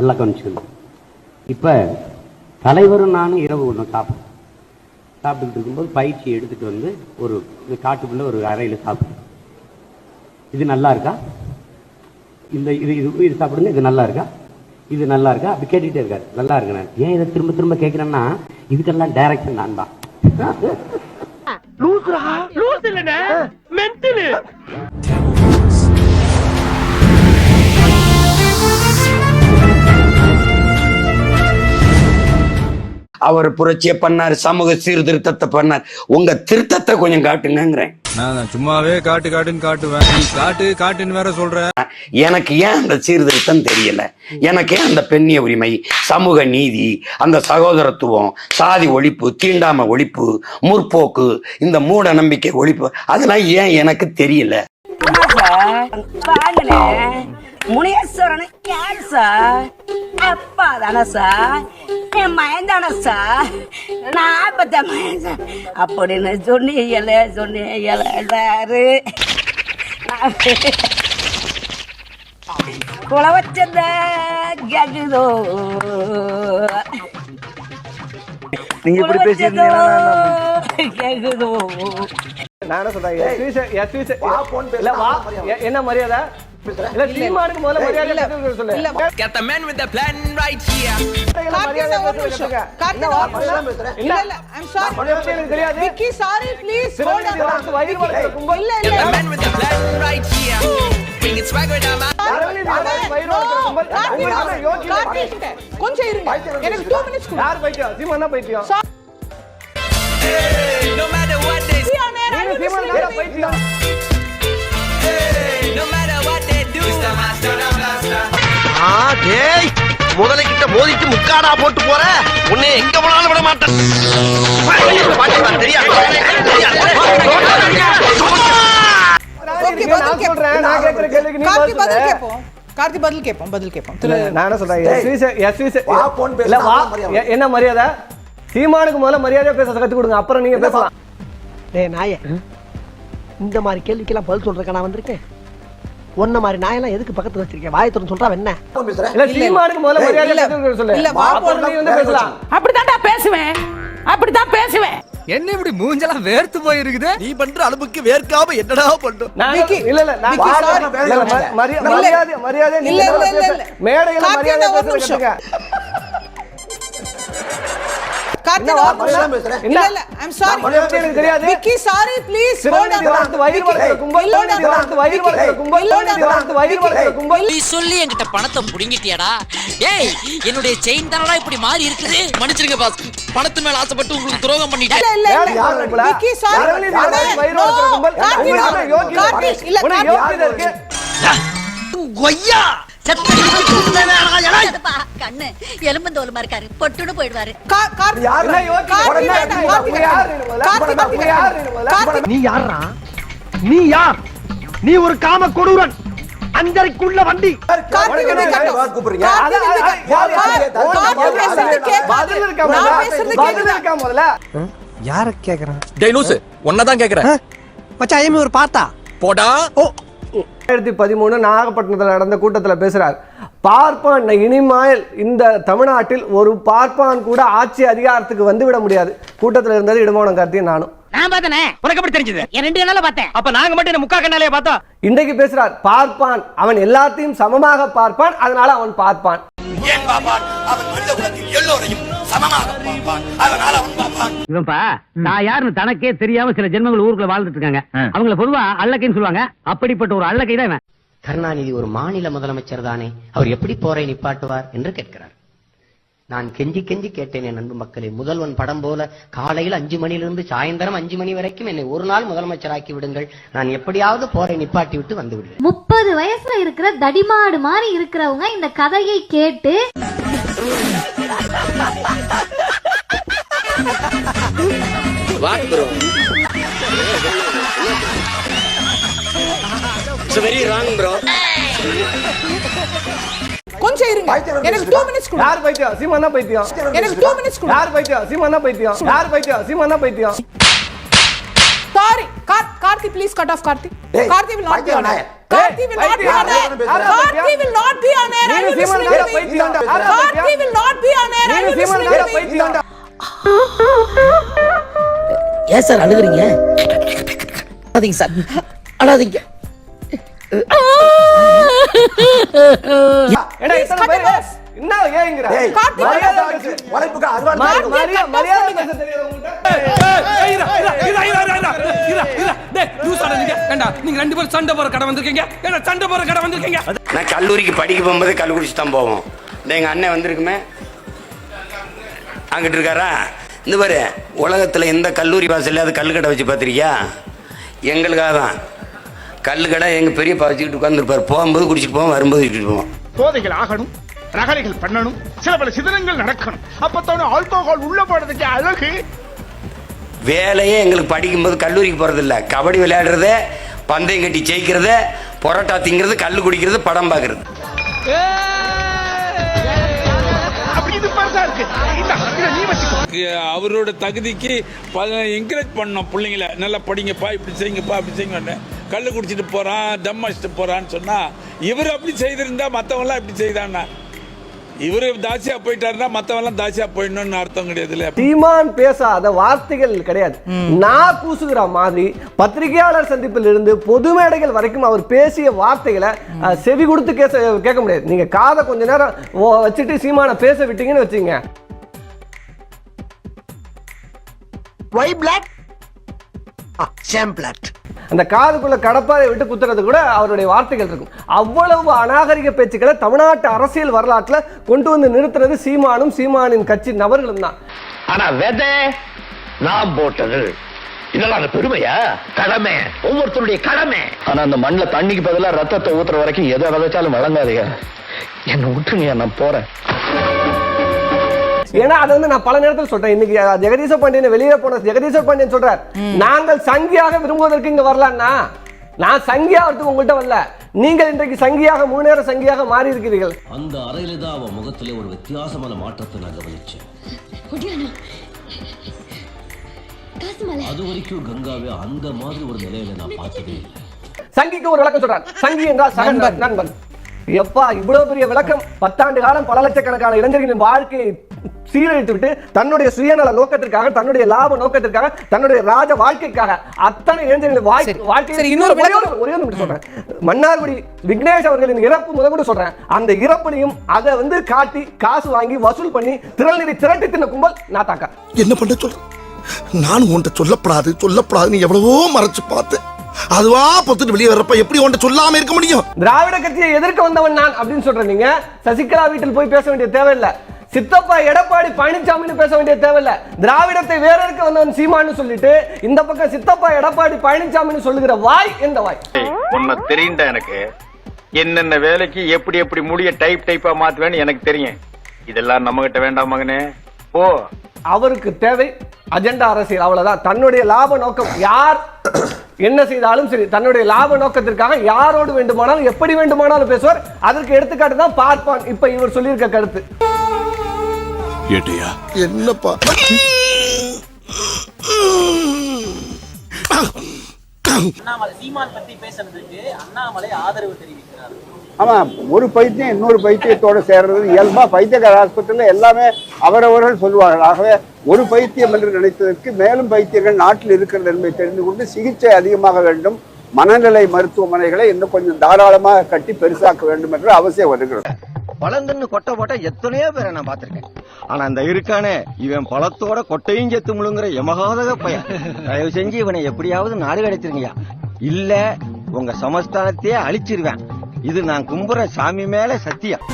நல்லா கவனிச்சுக்கணும் இப்போ தலைவரும் நானும் இரவு ஒன்று சாப்பிட்டோம் சாப்பிட்டுக்கிட்டு இருக்கும்போது பயிற்சி எடுத்துட்டு வந்து ஒரு காட்டுக்குள்ள ஒரு அறையில் சாப்பிட்டோம் இது நல்லா இருக்கா? இந்த இது இது இது சாப்பிடுங்க இது நல்லா இருக்கா? இது நல்லா இருக்கா? அப்படி கேட்டுக்கிட்டே இருக்காரு. நல்லா இருக்கு நான் ஏன் இதை திரும்ப திரும்ப கேட்குறேன்னா இதுக்கெல்லாம் டைரக்ஷன் நான் தான். அவர் புரட்சியை பண்ணார் சமூக சீர்திருத்தத்தை பண்ணார். உங்க திருத்தத்தை கொஞ்சம் காட்டுங்கிறேன் நான் சும்மாவே காட்டு காட்டுன்னு காட்டுவேன். காட்டு காட்டுன்னு வேற சொல்ற. எனக்கு ஏன் அந்த சீர்திருத்தம் தெரியல? எனக்கு ஏன் அந்த பெண்ணிய உரிமை சமூக நீதி அந்த சகோதரத்துவம் சாதி ஒழிப்பு தீண்டாம ஒழிப்பு முற்போக்கு இந்த மூட நம்பிக்கை ஒழிப்பு அதெல்லாம் ஏன் எனக்கு தெரியல? முனேஸ்வரன் யார் சார்? அப்பா தானே சார்? என் மயன் தானே சார்? நான் பத்த மயன் சார். அப்படின்னு சொன்னீங்களே சொன்னீங்களே சாரு குல வச்சத கேக்குதோ நீங்க இப்படி பேசியிருந்தீங்கன்னா கேக்குதோ நான் என்ன சொல்றேன்? என்ன மரியாதை? இல்ல சீமானுக்கு முதல்ல மரியாதை கத்துக்க சொல்லு Got the man with the plan right here. மரியாதை கத்துக்க என்ன வா இல்ல இல்ல ஐம் சாரி எனக்கு தெரியாது Vicky sorry please hold on வயிறு வலிக்கிற கும்பல் இல்ல Got the man with the plan right here. Bring it swag with them. வயிறு வலிக்கிற கும்பல் உங்களுக்கு யோகி கொஞ்சம் இருங்க எனக்கு டூ மினிட்ஸ் யார் பைத்தியம் சீமான் தான் பைத்தியம் Hey, no matter what they say, நீங்க சீமான் தான் பைத்தியம் hey, no matter what டேய் முதலைக்கிட்ட மோதிட்டு முக்காடா போட்டு போற? உன்னை எங்க போனாலும் விட மாட்டேன். நீ கார்த்தி பதில். கேட்போம் பதில் கேட்போம் நான் என்ன சொல்றேன்? என்ன மரியாதை? சீமானுக்கு முதல்ல மரியாதையா பேச கத்து கொடுங்க அப்புறம் நீங்க பேசலாம். டேய் நாயே இந்த மாதிரி கேள்விக்கெல்லாம் பதில் சொல்றதுக்கு நான் வந்திருக்கேன்? உன்ன மாதிரி நாயெல்லாம் எதுக்கு பக்கத்துல வச்சிருக்கேன் வாயை திறந்து சொல்றா என்ன? இல்ல சீமானுக்கு முதல்ல மரியாதை சொல்லு. வா வந்து பேசலாம். அப்படித்தான்டா பேசுவேன்? அப்படித்தான் பேசுவேன். என்ன இப்படி மூஞ்செல்லாம் வேர்த்து போயிருக்குது? நீ பண்ற அளவுக்கு வேர்க்காம என்னடா பண்றோம்? இல்ல இல்ல நான் விக்கி, வா- sorry. இல்ல, சொல்லி என்கிட்ட பணத்தை புடுங்கிட்டியாடா. ஏய் என்னுடைய செயின் தானடா இப்படி மாறி இருக்குது? மன்னிச்சிருங்க பாஸ் பணத்து மேல ஆசைப்பட்டு உங்களுக்கு துரோகம் பண்ணிட்டேன். இல்ல இல்ல? விக்கி சாரி கும்பல்? இல்ல கண்ணு எலும்பு தோலுமா இருக்காரு. பொட்டுன்னு போயிடுவாரு. நீ யாரு நீ யாரா? நீ ஒரு காம கொடூரன். அஞ்சரைக்குள்ள வண்டி. யாரு கேக்குறான்? டேய் லூசு உன்னதான் கேக்குறேன். மச்சான் ஐயமே ஒரு பார்த்தா? போடா. ரெண்டாயிரத்தி பதிமூணு நாகப்பட்டினத்தில் நடந்த கூட்டத்தில் பேசுறார். பார்ப்பான் இனிமேல் இந்த தமிழ்நாட்டில் ஒரு பார்ப்பான் கூட ஆட்சி அதிகாரத்துக்கு வந்து விட முடியாது. கூட்டத்தில் இருந்தது இடுமோனம் கார்த்தியும் நானும். நான் பார்த்தனே? உனக்கு எப்படி தெரிஞ்சது? என் ரெண்டு நாளா பார்த்தேன். அப்ப நாங்க மட்டும் முக்கா கண்ணாலே பார்த்தோம் இன்றைக்கு பேசுறார் பார்ப்பான். அவன் எல்லாத்தையும் சமமாக பார்ப்பான் அதனால அவன் பார்ப்பான். ஏன் பாப்பான் அவன் மனித குலத்தில் எல்லோரையும் சமமாக பார்ப்பான். அதனால அவன் பார்ப்பான். இவன்பா நான் யாருன்னு தனக்கே தெரியாம சில ஜென்மங்கள் ஊருக்குள்ள வாழ்ந்துட்டு இருக்காங்க அவங்கள பொதுவா அல்லக்கைன்னு சொல்லுவாங்க. அப்படிப்பட்ட ஒரு அல்லக்கை தான் இவன். கருணாநிதி ஒரு மாநில முதலமைச்சர் தானே. அவர் எப்படி போரை நிப்பாட்டுவார் என்று கேட்கிறார். நான் கெஞ்சி கெஞ்சி கேட்டேன் என் அன்பு மக்களே. முதல்வன் படம் போல காலையில் அஞ்சு மணியிலிருந்து சாயந்தரம் அஞ்சு மணி வரைக்கும் என்னை ஒரு நாள் முதலமைச்சராக்கி விடுங்கள். நான் எப்படியாவது போரை நிப்பாட்டி விட்டு வந்து விடுவேன். முப்பது வயசுல இருக்கிற தடிமாடு மாதிரி இருக்கிறவங்க இந்த கதையை கேட்டு what bro it's very wrong bro கொஞ்சம் இருங்க. எனக்கு டூ மினிட்ஸ் கொடு யார் பைத்தியம்? சீமான் பைத்தியம். எனக்கு டூ மினிட்ஸ் கொடு யார் பைத்தியம்? சீமான் பைத்தியம். யார் பைத்தியம்? சீமான் பைத்தியம். Sorry Karthi please cut off Karthi. Karthi will not be on air Karthi will not be on air Karthi will not be on air I will Seeman listening மேல to me? பைத்தியம். யாரா Karthi பைத்தியம்? will not be on air. Are நீங்க you Seeman listening மேல to me? பைத்தியம். ஏன் sir அழுகுறீங்க அழாதீங்க சார் அழாதீங்க ஏடா, இத்தனை cut பேரு, it off. என்ன ஏங்குற? மரியாதை மரியாதை தெரியாது உங்ககிட்ட? நீங்க ரெண்டு பேரும் சண்டை போற கடை வந்திருக்கீங்க? ஏன்னா சண்டை போற கடை வந்திருக்கீங்க? நான் கல்லூரிக்கு படிக்க போகும்போது கல் குடிச்சு தான் போவோம். இந்த எங்கள் அண்ணன் வந்திருக்குமே. அங்கிட்டு இருக்காரா? இந்த பாரு உலகத்தில் எந்த கல்லூரி வாசல்லையாவது கல் கடை வச்சு பார்த்துருக்கியா? எங்களுக்காக தான். கல் கடை எங்கள் பெரியப்பா வச்சுக்கிட்டு உட்காந்துருப்பார் போகும்போது குடிச்சிட்டு போவோம் வரும்போது விட்டுட்டு போவோம். போதைகள் ஆகணும் ரகலைகள் பண்ணணும் சில பல சிதறங்கள் நடக்கணும். அப்பத்தான ஆல்கோஹால் உள்ள போடுறதுக்கு அழகு. வேலையே எங்களுக்கு படிக்கும்போது கல்லூரிக்கு போகிறதில்ல கபடி விளையாடுறது பந்தயம் கட்டி ஜெயிக்கிறது பரோட்டா திங்கிறது கல் குடிக்கிறது படம் பார்க்குறது. அவரோட தகுதிக்கு என்கரேஜ் பண்ணோம் பிள்ளைங்கள. நல்லா படிங்கப்பா இப்படி செய்யுங்கப்பா அப்படி செய்யுங்க கல் குடிச்சிட்டு போறான் தம் அடிச்சுட்டு போறான்னு சொன்னா இவர் அப்படி செய்திருந்தா மத்தவங்களாம் இப்படி செய்தான்னா? இவரு தாசியா போயிட்டாருன்னா மத்தவங்க தாசியா போயிடணும்னு அர்த்தம் கிடையாதுல்ல. சீமான் பேசாத வார்த்தைகள் கிடையாது. நான் கூசுகிற மாதிரி பத்திரிகையாளர் சந்திப்பில் இருந்து பொது மேடைகள் வரைக்கும் அவர் பேசிய வார்த்தைகளை செவி கொடுத்து கேச கேட்க முடியாது. நீங்க காதை கொஞ்ச நேரம் வச்சுட்டு சீமான பேச விட்டீங்கன்னு வச்சுங்க ஒய் பிளாக் அந்த காதுக்குள்ள கடப்பாரை விட்டு குத்துறது கூட அவருடைய வார்த்தைகள் இருக்கும். அவ்வளவு அநாகரிக பேச்சுக்களை தமிழ்நாட்டு அரசியல் வரலாற்றுல கொண்டு வந்து நிறுத்துறது சீமானும் சீமானின் கட்சி நபர்களும் தான். ஆனா விதை நான் போட்டது. இதெல்லாம் அந்த பெருமையா? கடமை. ஒவ்வொருத்தருடைய கடமை. ஆனா அந்த மண்ணுல தண்ணிக்கு பதிலா ரத்தத்தை ஊத்துற வரைக்கும் எதை விதைச்சாலும் வழங்காதீங்க. என்ன விட்டுருங்க நான் போறேன். ஏன்னா அதை வந்து நான் பல நேரத்தில் சொல்றேன். இன்னைக்கு ஜெகதீச பாண்டியன் வெளியே போன ஜெகதீச பாண்டியன் சொல்றார் நாங்கள் சங்கியாக விரும்புவதற்கு இங்க வரலான்னா நான் சங்கியா வரதுக்கு உங்கள்கிட்ட வரல. நீங்கள் இன்றைக்கு சங்கியாக மூணு நேரம் சங்கியாக மாறி இருக்கிறீர்கள் அந்த அறையில தான் அவன் முகத்துல ஒரு வித்தியாசமான மாற்றத்தை நான் கவனிச்சேன். அது வரைக்கும் கங்காவை அந்த மாதிரி ஒரு நிலையில நான் பார்த்ததே இல்லை. சங்கிக்கு ஒரு விளக்கம் சொல்றார். சங்கி என்றால் சக நண்பன். எப்பா இவ்வளவு பெரிய விளக்கம். பத்தாண்டு காலம் பல லட்சக்கணக்கான இளைஞர்களின் வாழ்க்கையை சீரழித்து விட்டு தன்னுடைய சுயநல நோக்கத்திற்காக தன்னுடைய லாப நோக்கத்திற்காக தன்னுடைய ராஜ வாழ்க்கைக்காக அத்தனை இளைஞர்களின் வாழ்க்கை இன்னொரு ஒரே நிமிஷம் சொல்றேன். மன்னார்குடி விக்னேஷ் அவர்களின் இறப்பு முதல் கூட சொல்றேன். அந்த இறப்புலையும் அதை வந்து காட்டி காசு வாங்கி வசூல் பண்ணி திரள்நிதி திரட்டி தின்ன கும்பல் நாத்தாக்கா. என்ன பண்ண சொல்ற நானும் உன்கிட்ட சொல்லப்படாது சொல்லப்படாதுன்னு எவ்வளவோ மறைச்சு பார்த்தேன். அதுவா பொத்துட்டு வெளியே வர்றப்ப எப்படி உன்கிட்ட சொல்லாம இருக்க முடியும்? திராவிட கட்சியை எதிர்க்க வந்தவன் நான் அப்படின்னு சொல்றேன் நீங்க. சசிகலா வீட்டில் போய் பேச வேண்டிய தேவையில்லை. சித்தப்பா எடப்பாடி பழனிசாமின்னு பேச வேண்டிய தேவையில்லை. திராவிடத்தை வேற இருக்க வந்தவன் சீமான்னு சொல்லிட்டு இந்த பக்கம் சித்தப்பா எடப்பாடி பழனிசாமின்னு சொல்லுகிற வாய் எந்த வாய்? உன்னை தெரியுண்டா எனக்கு. என்னென்ன வேலைக்கு எப்படி எப்படி முடிய டைப் டைப்பா மாத்துவேன்னு எனக்கு தெரியும். இதெல்லாம் நம்ம கிட்ட வேண்டாம் மகனே. போ. அவருக்கு தேவை அஜெண்டா அரசியல். அவ்வளவுதான். தன்னுடைய லாப நோக்கம் யார் என்ன செய்தாலும் சரி தன்னுடைய லாப நோக்கத்திற்காக யாரோடு வேண்டுமானாலும் எப்படி வேண்டுமானாலும் பேசுவார். அதற்கு எடுத்துக்காட்டு தான் பார்ப்பான். இப்ப இவர் சொல்லியிருக்க கருத்து. என்னப்பா? ஆமா ஒரு பைத்தியம் இன்னொரு பைத்தியத்தோட சேர்றது இயல்பா பைத்தியக்கார ஆஸ்பத்திரியில் எல்லாமே அவரவர்கள் சொல்லுவார்கள். ஆகவே ஒரு பைத்தியம் என்று நினைத்ததற்கு மேலும் பைத்தியங்கள் நாட்டில் இருக்கிறது என்பதை தெரிந்து கொண்டு சிகிச்சை அதிகமாக வேண்டும். மனநிலை மருத்துவமனைகளை இன்னும் கொஞ்சம் தாராளமாக கட்டி பெருசாக்க வேண்டும் என்று அவசியம் வருகிறது. பழந்துன்னு கொட்டை போட்ட எத்தனையோ பேரை நான் பார்த்திருக்கேன். ஆனா அந்த இருக்கானே இவன் பழத்தோட கொட்டையும் செத்து முழுங்குற எமகாதக பையன். தயவு செஞ்சு இவனை எப்படியாவது நாடு கிடைச்சிருங்கயா இல்ல உங்க சமஸ்தானத்தையே அழிச்சிருவேன். இது நான் கும்புற சாமி மேல சத்தியம்.